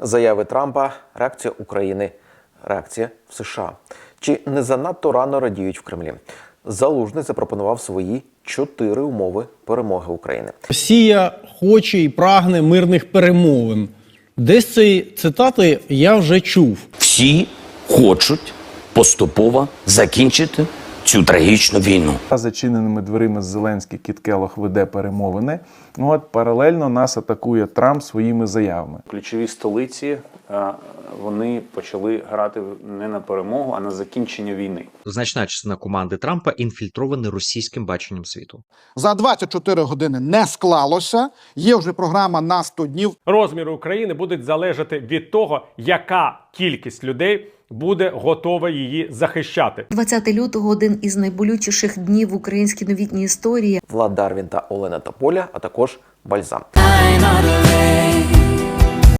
Заяви Трампа, реакція України, реакція в США. Чи не занадто рано радіють в Кремлі? Залужний запропонував свої чотири умови перемоги України. Росія хоче і прагне мирних перемовин. Десь ці цитати я вже чув. Всі хочуть поступово закінчити цю трагічну війну. За зачиненими дверима Зеленський Кіт Келох веде перемовини. Ну, От паралельно нас атакує Трамп своїми заявами. ключові столиці е, вони почали грати не на перемогу, а на закінчення війни. Значна частина команди Трампа інфільтрована російським баченням світу. За 24 години не склалося. Є вже програма на 100 днів. Розміри України будуть залежати від того, яка кількість людей буде готова її захищати. 20 лютого один із найболючіших днів в українській новітній історії. Влад Дарвін та Олена Тополя, а також Бальзам.